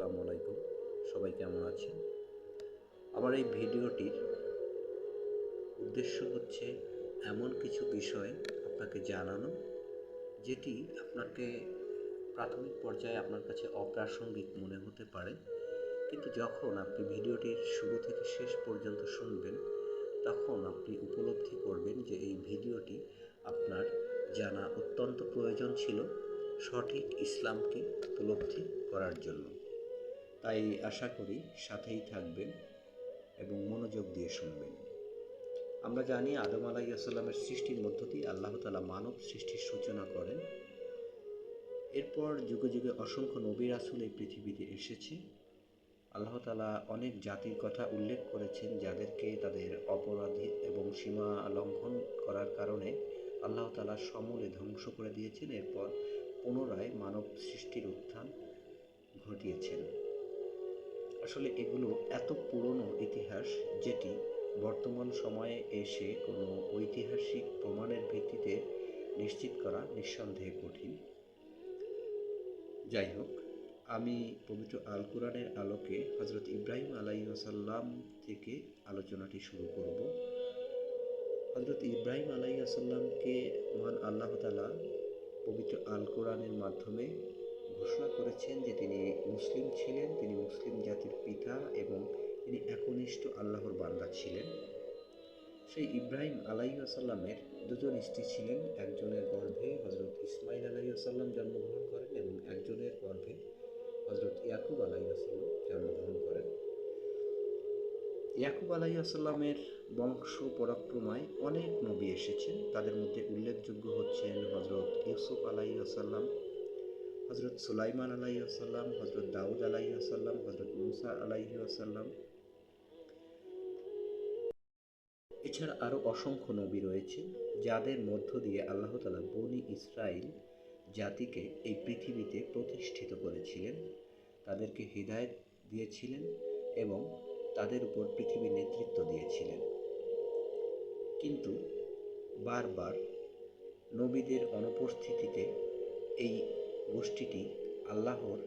আসসালামু আলাইকুম। সবাই কেমন আছেন? আমার এই ভিডিওটির উদ্দেশ্য হচ্ছে এমন কিছু বিষয় আপনাকে জানানো, যেটি আপনাকে প্রাথমিক পর্যায়ে আপনার কাছে অপ্রাসঙ্গিক মনে হতে পারে। কিন্তু যখন আপনি ভিডিওটির শুরু থেকে শেষ পর্যন্ত শুনবেন, তখন আপনি উপলব্ধি করবেন যে এই ভিডিওটি আপনার জানা অত্যন্ত প্রয়োজন ছিল সঠিক ইসলামকে উপলব্ধি করার জন্য। তাই আশা করি সাথেই থাকবেন এবং মনোযোগ দিয়ে শুনবেন। আমরা জানি আদম আলাইসাল্লামের সৃষ্টির মধ্য দিয়ে আল্লাহ তালা মানব সৃষ্টির সূচনা করেন। এরপর যুগে যুগে অসংখ্য নবী রাসুল এই পৃথিবীতে এসেছে। আল্লাহ তালা অনেক জাতির কথা উল্লেখ করেছেন যাদেরকে তাদের অপরাধী এবং সীমা লঙ্ঘন করার কারণে আল্লাহ তালা সমূলে ধ্বংস করে দিয়েছেন। এরপর পুনরায় মানব সৃষ্টির উত্থান ঘটিয়েছেন। আসলে এগুলো এত পুরনো ইতিহাস যেটি বর্তমান সময়ে এসে কোনো ঐতিহাসিক প্রমাণের ভিত্তিতে নিশ্চিত করা নিঃসন্দেহে কঠিন। যাই হোক, আমি পবিত্র আল কোরআনের আলোকে হজরত ইব্রাহিম আলাইসাল্লাম থেকে আলোচনাটি শুরু করব। হজরত ইব্রাহিম আলাইসাল্লামকে মহান আল্লাহ তালা পবিত্র আল কোরআনের মাধ্যমে ঘোষণা করেছেন যে তিনি মুসলিম ছিলেন, তিনি মুসলিম জাতির পিতা এবং তিনি একনিষ্ঠ আল্লাহর বান্দা ছিলেন। সেই ইব্রাহিম আলাইসাল্লামের দুজন স্ত্রী ছিলেন। একজনের গর্ভে হজরত ইসমাইল আলাইসাল্লাম জন্মগ্রহণ করেন এবং একজনের গর্ভে হজরত ইয়াকুব আলাইসাল্লাম জন্মগ্রহণ করেন। ইয়াকুব আলাইসাল্লামের বংশ পরাক্রমায় অনেক নবী এসেছেন। তাদের মধ্যে উল্লেখযোগ্য হচ্ছেন হজরত ইউসুফ আলাইসাল্লাম হজরত সুলাইমান আলাই আসাল্লাম হজরত দাউদ আলাই আসাল্লাম হজরত মুসা আলাইহি আসাল্লাম এছাড়া আরও অসংখ্য নবী রয়েছে, যাদের মধ্য দিয়ে আল্লাহ তালা বনি ইসরায়েল জাতিকে এই পৃথিবীতে প্রতিষ্ঠিত করেছিলেন, তাদেরকে হৃদায়ত দিয়েছিলেন এবং তাদের উপর পৃথিবীর নেতৃত্ব দিয়েছিলেন। কিন্তু বারবার নবীদের অনুপস্থিতিতে এই গোষ্ঠীটি আল্লাহর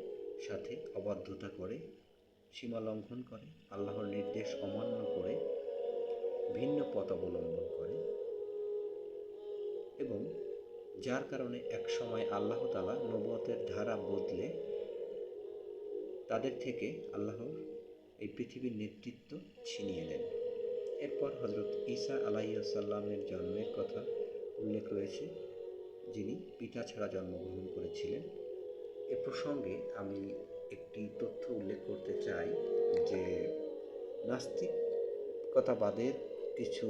সাথে অবাধ্যতা করে, সীমা লঙ্ঘন করে, আল্লাহর নির্দেশ অমান্য করে, ভিন্ন পথ অবলম্বন করে এবং যার কারণে এক সময় আল্লাহ তালা নবতের ধারা বদলে তাদের থেকে আল্লাহর এই পৃথিবীর নেতৃত্ব ছিনিয়ে নেন। এরপর হজরত ঈসা আলাইসাল্লামের জন্মের কথা উল্লেখ রয়েছে। যিনি পিতা ছাড়া জন্মগ্রহণ করেছিলেন, এ প্রসঙ্গে আমি একটি তথ্য উল্লেখ করতে চাই যে নাস্তিকতাবাদের কিছু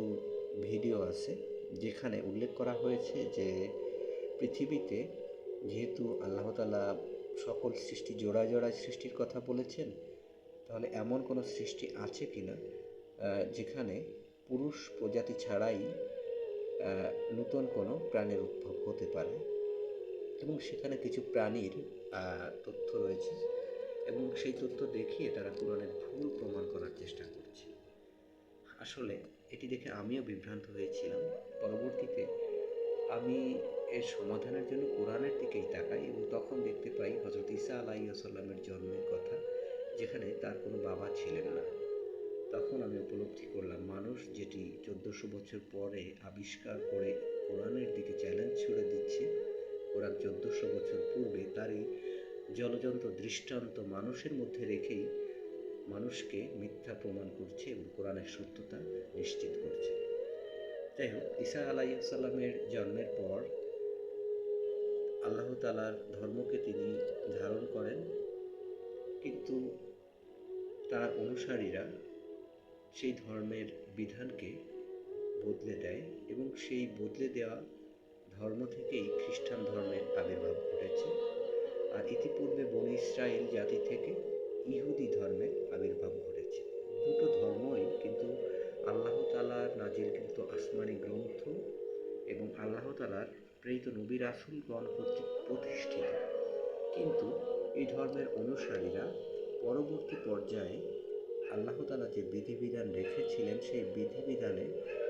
ভিডিও আছে যেখানে উল্লেখ করা হয়েছে যে পৃথিবীতে যেহেতু আল্লাহ তালা সকল সৃষ্টি জোড়া জোড়ায় সৃষ্টির কথা বলেছেন, তাহলে এমন কোনো সৃষ্টি আছে কি না যেখানে পুরুষ প্রজাতি ছাড়াই নূতন কোনো প্রাণের উদ্ভব হতে পারে এবং সেখানে কিছু প্রাণীর তথ্য রয়েছে এবং সেই তথ্য দেখিয়ে তারা কোরআনের ভুল প্রমাণ করার চেষ্টা করছে। আসলে এটি দেখে আমিও বিভ্রান্ত হয়েছিলাম। পরবর্তীতে আমি এর সমাধানের জন্য কোরআনের দিকেই তাকাই এবং তখন দেখতে পাই হজরত ইসা আলাইসাল্লামের জন্মের কথা, যেখানে তার কোনো বাবা ছিলেন না। তখন আমি উপলব্ধি করলাম, মানুষ যেটি চোদ্দোশো বছর পরে আবিষ্কার করে কোরআনের দিকে চ্যালেঞ্জ ছুড়ে দিচ্ছে, কোরআন চোদ্দোশো বছর পূর্বে তারই জলযন্ত্র দৃষ্টান্ত মানুষের মধ্যে রেখেই মানুষকে মিথ্যা প্রমাণ করছে এবং কোরআনের সত্যতা নিশ্চিত করছে। যাই হোক, ঈসা আলাইসাল্লামের জন্মের পর আল্লাহ তালার ধর্মকে তিনি ধারণ করেন, কিন্তু তার অনুসারীরা সেই ধর্মের বিধানকে বদলে দেয় এবং সেই বদলে দেওয়া ধর্ম থেকেই খ্রিস্টান ধর্মের আবির্ভাব ঘটেছে। আর ইতিপূর্বে বন ইসরায়েল জাতি থেকে ইহুদি ধর্মের আবির্ভাব ঘটেছে। দুটো ধর্মই কিন্তু আল্লাহ তালার নাজিলকৃত আসমানি গ্রন্থ এবং আল্লাহ তালার প্রেরিত নবী রাসুলগণ কর্তৃক প্রতিষ্ঠিত। কিন্তু এই ধর্মের অনুসারীরা পরবর্তী পর্যায়ে আল্লাহ তালা যে বিধিবিধান রেখেছিলেন, সেই বিধিবিধানে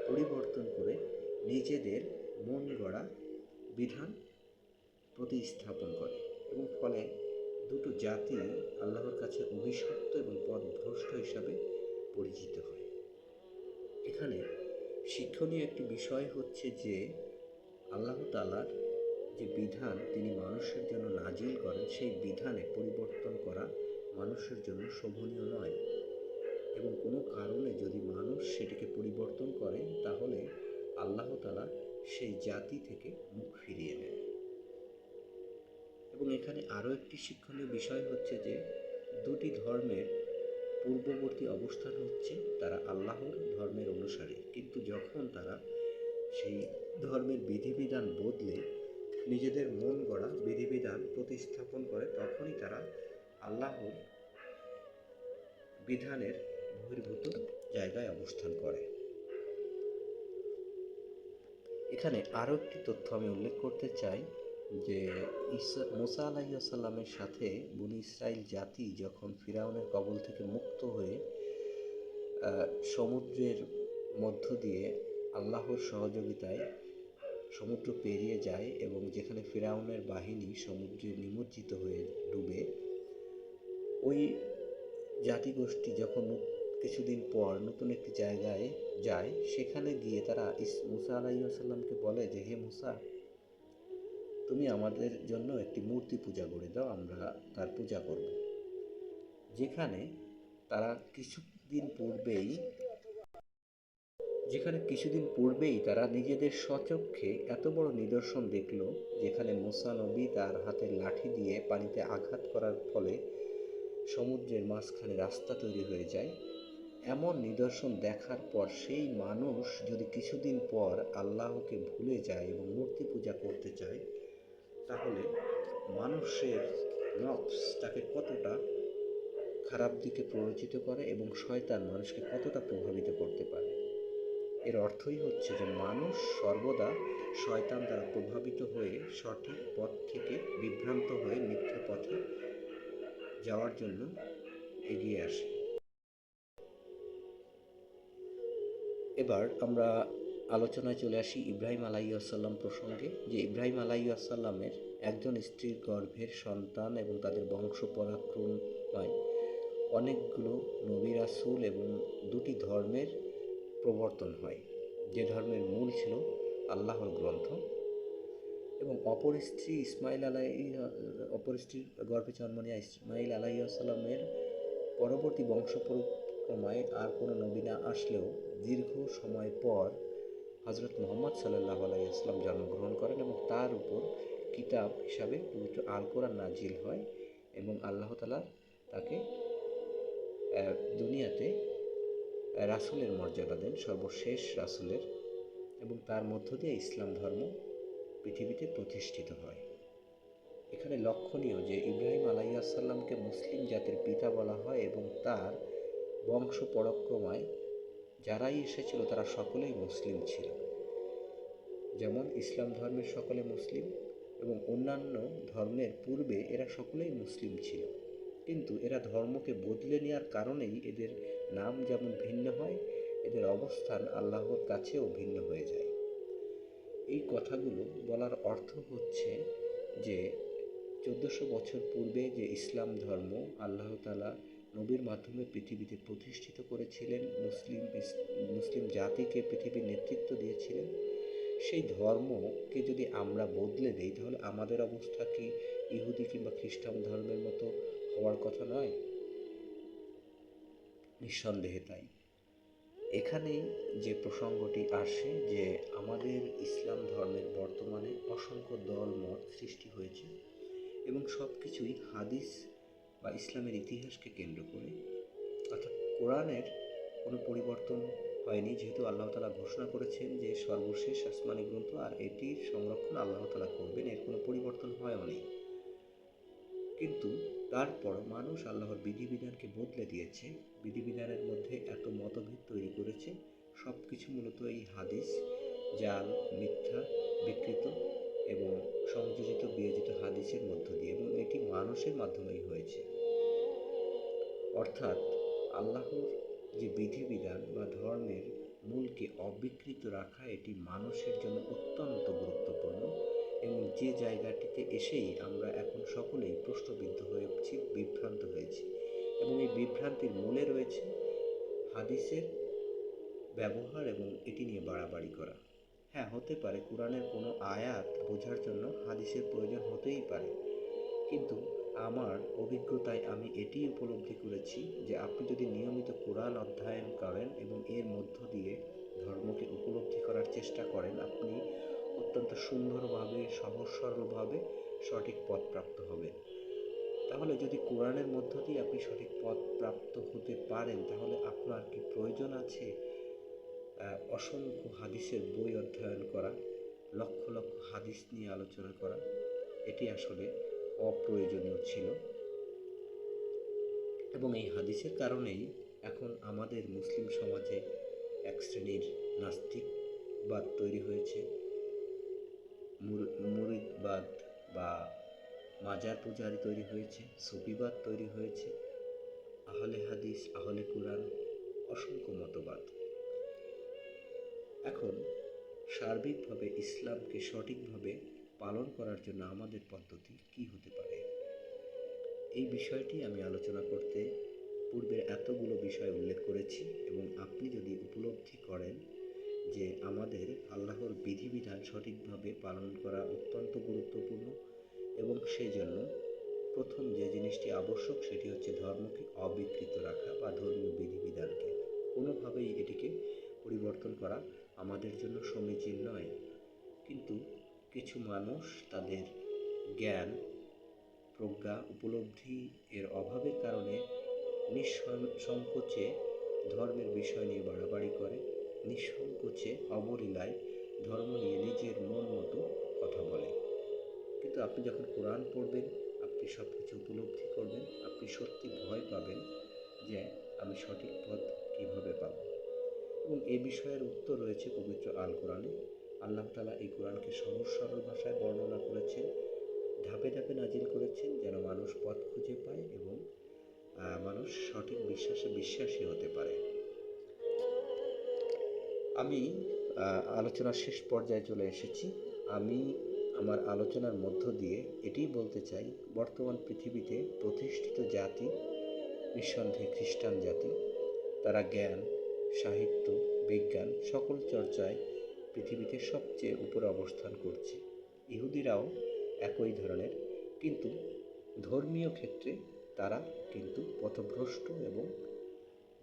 পরিবর্তন করে নিজেদের মন গড়া বিধান প্রতিস্থাপন করে এবং ফলে দুটো জাতি আল্লাহর কাছে অভিশপ্ত এবং পথভ্রষ্ট হিসাবে পরিচিত হয়। এখানে শিক্ষণীয় একটি বিষয় হচ্ছে যে, আল্লাহ তালার যে বিধান তিনি মানুষের জন্য নাজিল করেন, সেই বিধানে পরিবর্তন করা মানুষের জন্য শোভনীয় নয়। এবং কোনো কারণে যদি মানুষ সেটিকে পরিবর্তন করে, তাহলে আল্লাহ তালা সেই জাতি থেকে মুখ ফিরিয়ে নেয় এবং এখানে আরও একটি শিক্ষণীয় বিষয় হচ্ছে যে, দুটি ধর্মের পূর্ববর্তী অবস্থান হচ্ছে তারা আল্লাহর ধর্মের অনুসারী। কিন্তু যখন তারা সেই ধর্মের বিধিবিধান বদলে নিজেদের মন গড়া বিধিবিধান প্রতিস্থাপন করে, তখনই তারা আল্লাহর বিধানের বহির্ভূত জায়গায় অবস্থান করে। এখানে আরও একটি তথ্য আমি উল্লেখ করতে চাই যে মোসা আলাইসাল্লামের সাথে বনি ইসরায়েল জাতি যখন ফিরাউনের কবল থেকে মুক্ত হয়ে সমুদ্রের মধ্য দিয়ে আল্লাহর সহযোগিতায় সমুদ্র পেরিয়ে যায় এবং যেখানে ফিরাউনের বাহিনী সমুদ্রে নিমজ্জিত হয়ে ডুবে, ওই জাতিগোষ্ঠী যখন নু- কিছুদিন পর নতুন একটি জায়গায় যায়, সেখানে গিয়ে তারা মুসা আলাইসাল্লামকে বলে যে, হে মুসা, তুমি আমাদের জন্য একটি মূর্তি পূজা করে দাও, আমরা তার পূজা করব। যেখানে তারা কিছুদিন পূর্বেই, যেখানে কিছুদিন পূর্বেই তারা নিজেদের স্বচক্ষে এত বড় নিদর্শন দেখল, যেখানে মুসা নবী তার হাতের লাঠি দিয়ে পানিতে আঘাত করার ফলে সমুদ্রের মাঝখানে রাস্তা তৈরি হয়ে যায়। এমন নিদর্শন দেখার পর সেই মানুষ যদি কিছুদিন পর আল্লাহকে ভুলে যায় এবং মূর্তি পূজা করতে চায়, তাহলে মানুষের নফস তাকে কতটা খারাপ দিকে প্ররোচিত করে এবং শয়তান মানুষকে কতটা প্রভাবিত করতে পারে? এর অর্থই হচ্ছে যে মানুষ সর্বদা শয়তান দ্বারা প্রভাবিত হয়ে সঠিক পথ থেকে বিভ্রান্ত হয়ে মিথ্যা পথে যাওয়ার জন্য এগিয়ে আসে। এবার আমরা আলোচনায় চলে আসি ইব্রাহিম আলাইসাল্লাম প্রসঙ্গে, যে ইব্রাহিম আলাইসাল্লামের একজন স্ত্রীর গর্ভের সন্তান এবং তাদের বংশ পরাক্রময় অনেকগুলো নবী রাসূল এবং দুটি ধর্মের প্রবর্তন হয়। যে ধর্মের মূল ছিল আল্লাহর গ্রন্থ এবং অপর স্ত্রী ইসমাইল আলাই অপর স্ত্রীর গর্ভে জন্ম নেওয়া ইসমাইল আলাইসাল্লামের পরবর্তী বংশ পরিক্রমায় আর কোনো নবী না আসলেও দীর্ঘ সময় পর হজরত মোহাম্মদ সাল্লাহ আলাইসলাম জন্মগ্রহণ করেন এবং তার উপর কিতাব হিসাবে পবিত্র আল কোরআন নাজিল হয় এবং আল্লাহ তালা তাকে দুনিয়াতে রাসূলের মর্যাদা দেন, সর্বশেষ রাসূলের এবং তার মধ্য দিয়ে ইসলাম ধর্ম পৃথিবীতে প্রতিষ্ঠিত হয়। এখানে লক্ষণীয় যে ইব্রাহিম আলাইসাল্লামকে মুসলিম জাতির পিতা বলা হয় এবং তার বংশ পরক্রমায় যারাই এসেছিল তারা সকলেই মুসলিম ছিল। যেমন ইসলাম ধর্মের সকলে মুসলিম এবং অন্যান্য ধর্মের পূর্বে এরা সকলেই মুসলিম ছিল। কিন্তু এরা ধর্মকে বদলে নেওয়ার কারণেই এদের নাম যেমন ভিন্ন হয়, এদের অবস্থান আল্লাহর কাছেও ভিন্ন হয়ে যায়। এই কথাগুলো বলার অর্থ হচ্ছে যে, চোদ্দশো বছর পূর্বে যে ইসলাম ধর্ম আল্লাহ তালা নবীর মাধ্যমে পৃথিবীতে প্রতিষ্ঠিত করেছিলেন, মুসলিম মুসলিম জাতিকে পৃথিবীর নেতৃত্ব দিয়েছিলেন। সেই ধর্মকে যদি আমরা বদলে দিই, তাহলে আমাদের অবস্থা কি ইহুদি কিংবা খ্রিস্টান ধর্মের মতো হওয়ার কথা নয়? নিঃসন্দেহে তাই। এখানেই যে প্রসঙ্গটি আসে যে আমাদের ইসলাম ধর্মের বর্তমানে অসংখ্য দল মত সৃষ্টি হয়েছে এবং সব কিছুই হাদিস বা ইসলামের ইতিহাসকে কেন্দ্র করে, অর্থাৎ কোরআনের কোনো পরিবর্তন হয়নি, যেহেতু আল্লাহ তালা ঘোষণা করেছেন যে সর্বশেষ আসমানি গ্রন্থ আর এটির সংরক্ষণ আল্লাহ তালা করবেন, এর কোনো পরিবর্তন হয়ও নেই। কিন্তু তারপর মানুষ আল্লাহর বিধিবিধানকে বদলে দিয়েছে, বিধিবিধানের মধ্যে এত মতভেদ তৈরি করেছে সব কিছু মূলত এই হাদিস জাল মিথ্যা, বিকৃত এবং সংযোজিত বিয়োজিত হাদিসের মধ্য দিয়ে এবং এটি মানুষের মাধ্যমেই হয়েছে। অর্থাৎ আল্লাহর যে বিধিবিধান বা ধর্মের মূলকে অবিকৃত রাখা, এটি মানুষের জন্য অত্যন্ত গুরুত্বপূর্ণ এবং যে জায়গাটিতে এসেই আমরা এখন সকলেই প্রশ্নবিদ্ধ হয়েছি বিভ্রান্ত হয়েছি এবং এই বিভ্রান্তির মূলে রয়েছে হাদিসের ব্যবহার এবং এটি নিয়ে বাড়াবাড়ি করা। হ্যাঁ হতে পারে। কোরআনের কোনো আয়াত বোঝার জন্য হাদিসের প্রয়োজন হতেই পারে। কিন্তু আমার অভিজ্ঞতায় আমি এটি উপলব্ধি করেছি যে আপনি যদি নিয়মিত কোরআন অধ্যয়ন করেন এবং এর মধ্য দিয়ে ধর্মকে উপলব্ধি করার চেষ্টা করেন, আপনি অত্যন্ত সুন্দরভাবে, সহজ সরলভাবে সঠিক পথ প্রাপ্ত হবেন। তাহলে যদি কোরআনের মধ্য দিয়ে আপনি সঠিক পথ প্রাপ্ত হতে পারেন, তাহলে আপনার কি প্রয়োজন আছে? অসংখ্য হাদিসের বই অধ্যয়ন করা, লক্ষ লক্ষ হাদিস নিয়ে আলোচনা করা, এটি আসলে অপ্রয়োজনীয় ছিল। এবং এই হাদিসের কারণেই এখন আমাদের মুসলিম সমাজে এক শ্রেণির নাস্তিকবাদ তৈরি হয়েছে। মুরিদবাদ বা মাজার পূজারি তৈরি হয়েছে, সুফিবাদ তৈরি হয়েছে। আহলে হাদিস, আহলে কোরআন অসংখ্য মতবাদ। এখন সার্বিকভাবে ইসলামকে সঠিকভাবে পালন করার জন্য আমাদের পদ্ধতি কি হতে পারে? এই বিষয়টি আমি আলোচনা করতে পূর্বের এতগুলো বিষয় উল্লেখ করেছি এবং আপনি যদি উপলব্ধি করেন যে আমাদের আল্লাহর বিধিবিধান সঠিকভাবে পালন করা অত্যন্ত গুরুত্বপূর্ণ এবং সেই জন্য প্রথম যে জিনিসটি আবশ্যক সেটি হচ্ছে ধর্মকে অবিকৃত রাখা বা ধর্মীয় বিধিবিধানকে কোনোভাবেই এটিকে পরিবর্তন করা আমাদের জন্য সমীচীন নয়। কিন্তু কিছু মানুষ তাদের জ্ঞান, প্রজ্ঞা উপলব্ধি এর অভাবের কারণে নিঃসংকোচে ধর্মের বিষয় নিয়ে বাড়াবাড়ি করে, নিঃসংকোচে অবলীলায় ধর্ম নিয়ে নিজের মন মতো কথা বলে। কিন্তু আপনি যখন কোরআন পড়বেন, আপনি সব কিছু উপলব্ধি করবেন, আপনি সত্যি ভয় পাবেন যে আমি সঠিক পথ কীভাবে পাব। এবং এ বিষয়ের উত্তর রয়েছে পবিত্র আল কোরআনে আল্লাহ তালা এই কোরআনকে সহজ সরল ভাষায় বর্ণনা করেছেন, ধাপে ধাপে নাজিল করেছেন যেন মানুষ পথ খুঁজে পায় এবং মানুষ সঠিক বিশ্বাসে বিশ্বাসী হতে পারে। আমি আলোচনার শেষ পর্যায়ে চলে এসেছি। আমি আমার আলোচনার মধ্য দিয়ে এটিই বলতে চাই, বর্তমান পৃথিবীতে প্রতিষ্ঠিত জাতি, নিঃসন্দেহে খ্রিস্টান জাতি, তারা জ্ঞান সাহিত্য, বিজ্ঞান সকল চর্চায় পৃথিবীতে সবচেয়ে উপরে অবস্থান করছে। ইহুদিরাও একই ধরনের, কিন্তু ধর্মীয় ক্ষেত্রে তারা কিন্তু পথভ্রষ্ট এবং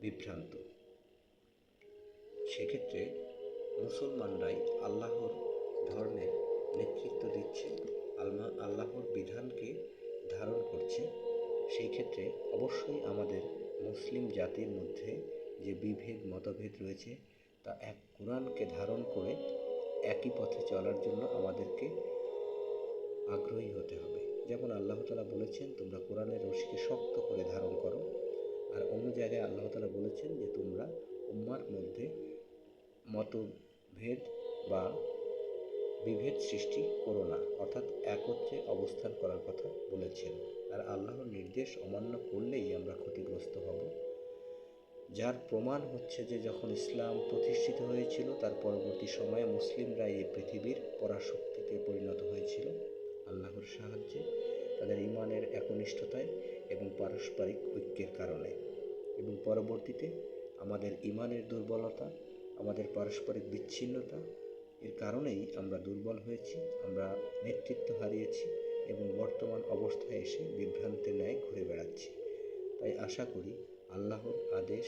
বিভ্রান্ত। সেক্ষেত্রে মুসলমানরাই আল্লাহর ধর্মের নেতৃত্ব দিচ্ছে আলমা আল্লাহর বিধানকে ধারণ করছে। সেই ক্ষেত্রে অবশ্যই আমাদের মুসলিম জাতির মধ্যে যে বিভেদ, মতভেদ রয়েছে তা এক কোরআনকে ধারণ করে একই পথে চলার জন্য আমাদেরকে আগ্রহী হতে হবে। যেমন আল্লাহ তালা বলেছেন, তোমরা কোরআনের রশিকে শক্ত করে ধারণ করো। আর অন্য জায়গায় আল্লাহ তালা বলেছেন যে, তোমরা উম্মার মধ্যে মতভেদ বা বিভেদ সৃষ্টি করো না। অর্থাৎ একত্রে অবস্থান করার কথা বলেছেন। আর আল্লাহর নির্দেশ অমান্য করলেই আমরা যার প্রমাণ হচ্ছে যে যখন ইসলাম প্রতিষ্ঠিত হয়েছিল, তার পরবর্তী সময়ে মুসলিমরা এই পৃথিবীর পরাশক্তিতে পরিণত হয়েছিল। আল্লাহর সাহায্যে, তাদের ইমানের একনিষ্ঠতায় এবং পারস্পরিক ঐক্যের কারণে। এবং পরবর্তীতে আমাদের ইমানের দুর্বলতা, আমাদের পারস্পরিক বিচ্ছিন্নতা, এর কারণেই আমরা দুর্বল হয়েছি, আমরা নেতৃত্ব হারিয়েছি এবং বর্তমান অবস্থায় এসে বিভ্রান্তের ন্যায় ঘুরে বেড়াচ্ছি। তাই আশা করি আল্লাহর আদেশ,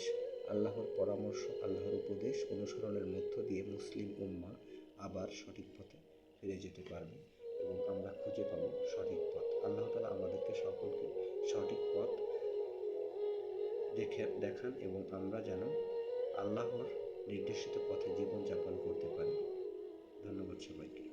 আল্লাহর পরামর্শ, আল্লাহর উপদেশ অনুসরণের মধ্য দিয়ে মুসলিম উম্মা আবার সঠিক পথে ফিরে যেতে পারবে এবং আমরা খুঁজে পাবো সঠিক পথ। আল্লাহ তালা আমাদেরকে সকলকে সঠিক পথ দেখে দেখান এবং আমরা যেন আল্লাহর নির্দেশিত পথে জীবনযাপন করতে পারি। ধন্যবাদ সবাইকে।